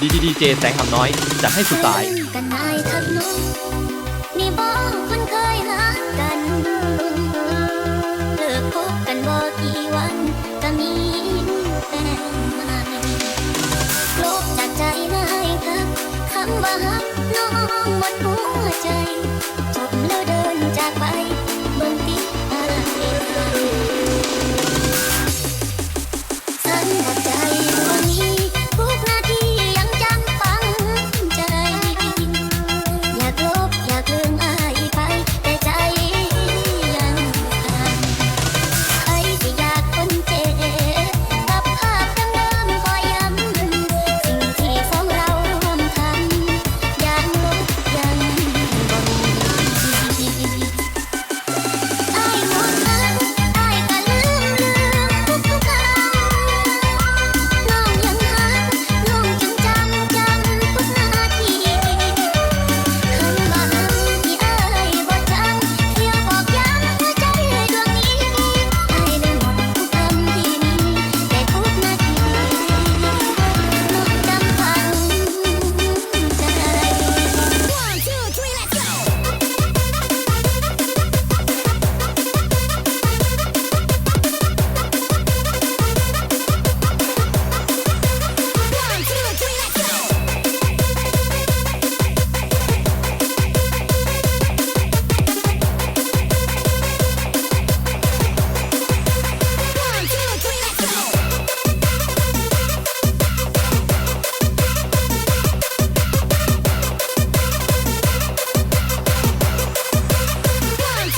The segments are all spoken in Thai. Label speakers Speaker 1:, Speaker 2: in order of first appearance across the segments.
Speaker 1: ดีดีดีเจแสงหำน้อยจัดให้สุดสาย
Speaker 2: กันนายทักน้องนี่บอกคนเคยหากันเลิกคบกันบ่กี่วันก็มีแต่ไม่ลบจากใจนายครับคำว่าฮักน้องหมดหัวใจจบแล้วเดินจากไป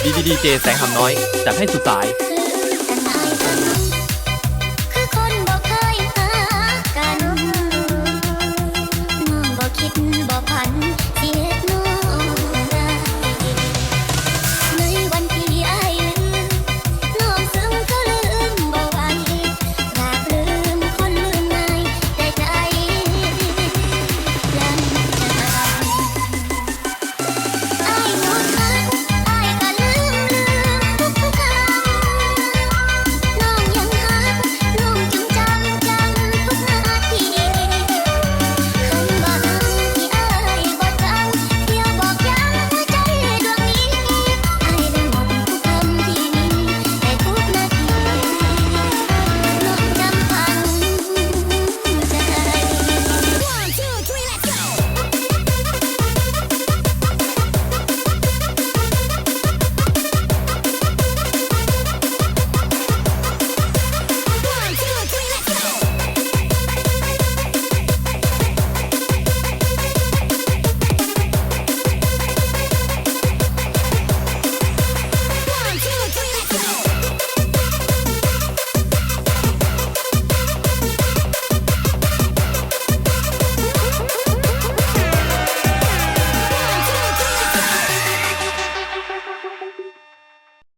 Speaker 2: ดีดีดีเจแส
Speaker 1: งหำน้อยจัดให้สุดสาย